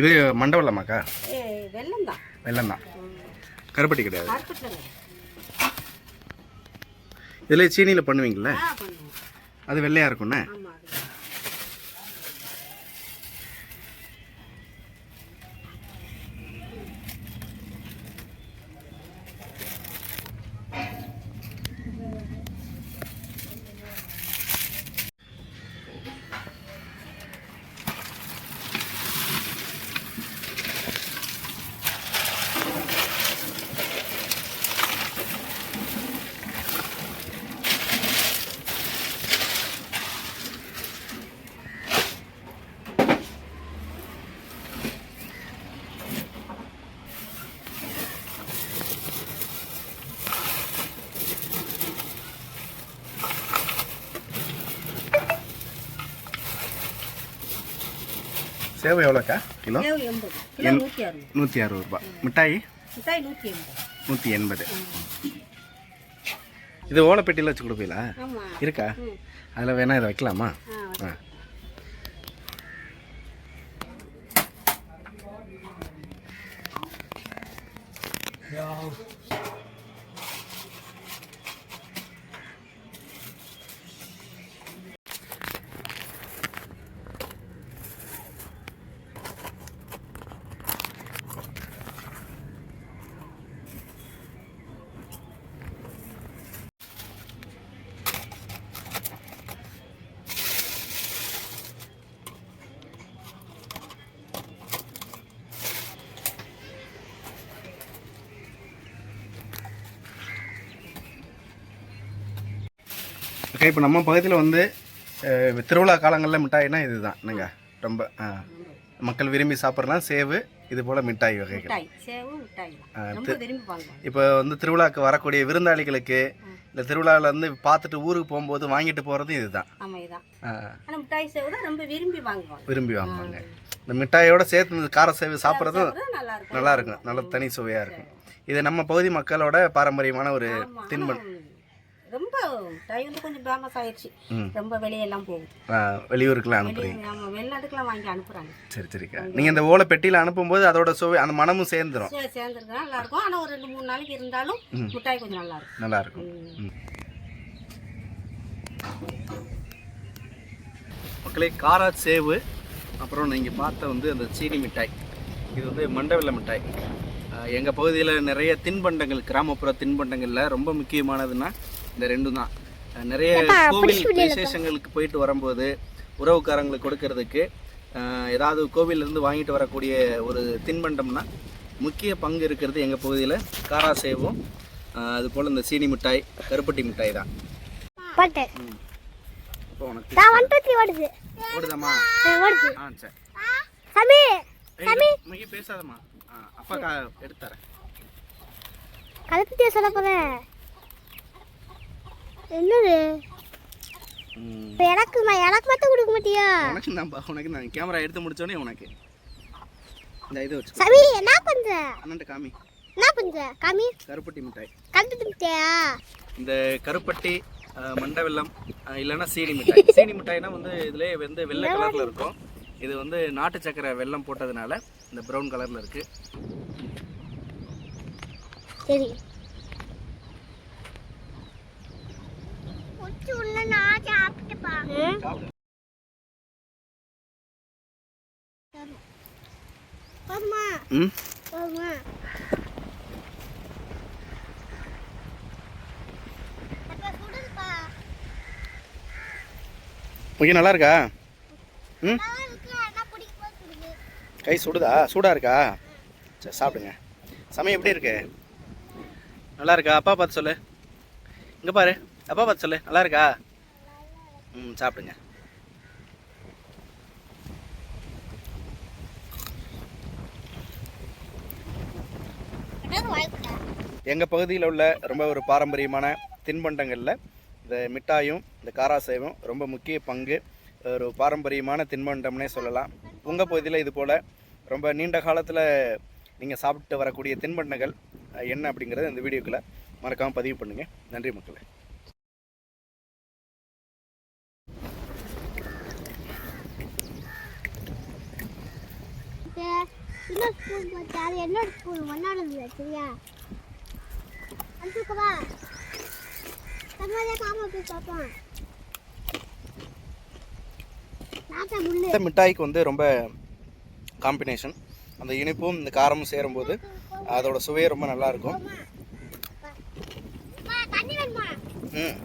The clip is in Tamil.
இது மண்டவல்லமாக்கா? ஏ வெள்ளம் தான் வெள்ளம் தான் கருப்பட்டி கிடையாது. இதில் சீனியில் பண்ணுவீங்களே அது வெள்ளையாக இருக்கும்ண்ணே சேவை எவ்வளோக்கா கிலோ நூற்றி அறுபது ரூபாய் மிட்டாய் மிட்டாய் நூற்றி எண்பது இது ஓலைப்பெட்டியில் வச்சு கொடுப்பீங்களா இருக்கா அதில் வேணா இதை வைக்கலாமா ஆ ஆ ஓகே இப்போ நம்ம பகுதியில் வந்து திருவிழா காலங்களில் மிட்டாய்னா இதுதான். என்னங்க? ரொம்ப மக்கள் விரும்பி சாப்பிட்றலாம் சேவு இது போல் மிட்டாய் வகைகள். தான். இப்போ வந்து திருவிழாக்கு வரக்கூடிய விருந்தாளிகளுக்கு இந்த திருவிழாவில் வந்து பார்த்துட்டு ஊருக்கு போகும்போது வாங்கிட்டு போகிறதும் இதுதான். தான் விரும்பி வாங்குவாங்க. விரும்பி வாங்குவாங்க. இந்த மிட்டாயோட சேர்த்து இந்த கார சேவு சாப்பிட்றதும் சாப்பிட்றது நல்லா இருக்கும். நல்லா தனி சுவையாக இருக்கும். இது நம்ம பகுதி மக்களோட பாரம்பரியமான ஒரு தின்பன் வந்து கொஞ்சம் ஃபேமஸ் ஆயிடுச்சு. ரொம்ப வெளியெல்லாம் போகும். ஆ, வெளியூருக்குலாம் அனுப்புறீங்க. நம்ம வெளிநாட்டுக்குலாம் வாங்கி அனுப்புகிறாங்க சரி சரிக்கா. நீங்கள் இந்த ஓலை பெட்டியில் அனுப்பும்போது அதோட சுவை அந்த மனமும் சேர்ந்துரும். சே சேர்ந்துருக்கா நல்லா இருக்கும் ஆனால் ஒரு ரெண்டு மூணு நாளைக்கு இருந்தாலும் மிட்டாய் கொஞ்சம் நல்லா இருக்கும் நல்லா இருக்கும். மக்களே காரா சேவு அப்புறம் நீங்கள் பார்த்த வந்து அந்த சீனி மிட்டாய். இது வந்து மண்டவெல்ல மிட்டாய். எங்கள் பகுதியில் நிறைய தின்பண்டங்கள் கிராமப்புற தின்பண்டங்களில் ரொம்ப முக்கியமானதுன்னா இந்த ரெண்டும் தான். நிறைய கோவில் விசேஷங்களுக்கு போயிட்டு வரும்போது உறவுக்காரங்களுக்கு கொடுக்கறதுக்கு ஏதாவது கோவிலிருந்து வாங்கிட்டு வரக்கூடிய ஒரு தின்பண்டம்னா முக்கிய பங்கு இருக்கிறது எங்கள் பகுதியில் காரா சேவும் அது போல் இந்த சீனி மிட்டாய் கருப்பட்டி மிட்டாய் தான். இப்போ உனக்கு ஓடுது. ஓடுதாம்மா? ஆ, சரி. சாமி ஏய், மிகி பேசாதம்மா. ஆ, அப்பா கா எடுத்து தரேன். சொல்ல போகிறேன் என்னது? எனக்கு ம- எனக்கு மட்டும் கொடுக்க மாட்டியா? உனக்கு நான் உனக்கு நான் கேமரா எடுத்து முடிச்சோடனே உனக்கு. இந்த இது வச்சு சாமி என்ன பண்ற? அண்ணன்ட்ட காமி. என்ன பண்ற? காமி. கருப்பட்டி மிட்டாய். கண்டு திட்டியா இந்த கருப்பட்டி ஆ, மண்டவெல்லம் ஆ, இல்லைன்னா சீனி மிட்டாய். சீனி மிட்டாய்னா வந்து இதுலேயே வந்து வெள்ளை கலரில் இருக்கும். இது வந்து நாட்டு சக்கரை வெல்லம் போட்டதுனால இந்த ப்ரௌன் கலரில் இருக்குது சரி உள்ள நான் சாப்பிட்டுப்பா நல்லா இருக்கா ம்? கை சுடுதா? சூடாக இருக்கா? சரி சாப்பிடுங்க. சமயம் எப்படி இருக்கு? நல்லா இருக்கா அப்பா பார்த்து சொல்லு. இங்கே பாரு. அப்பா பார்த்து சொல்லு. நல்லா இருக்கா ம் சாப்பிடுங்க. எங்கள் பகுதியில் உள்ள ரொம்ப ஒரு பாரம்பரியமான தின்பண்டங்களில் இந்த மிட்டாயும் இந்த காராசேவும் ரொம்ப முக்கிய பங்கு. ஒரு பாரம்பரியமான தின்பண்டம்னே சொல்லலாம். உங்கள் பகுதியில் இது போல் ரொம்ப நீண்ட காலத்தில் நீங்கள் சாப்பிட்டு வரக்கூடிய தின்பண்டங்கள் என்ன அப்படிங்கிறத இந்த வீடியோக்குள்ளே மறக்காமல் பதிவு பண்ணுங்கள் நன்றி மக்களே Yeah. இன்னொரு ஸ்பூன் போச்சு அது என்னோட ஸ்பூன் ஒன்னோடது சரியா? அனுப்பிக்கவா தமிழே காம போய் பார்ப்போம். இந்த மிட்டாய்க்கு வந்து ரொம்ப காம்பினேஷன் அந்த இனிப்பும் இந்த காரமும் சேரும்போது அதோட சுவையே ரொம்ப நல்லா இருக்கும். அம்மா, தண்ணி வேணுமா? ம்.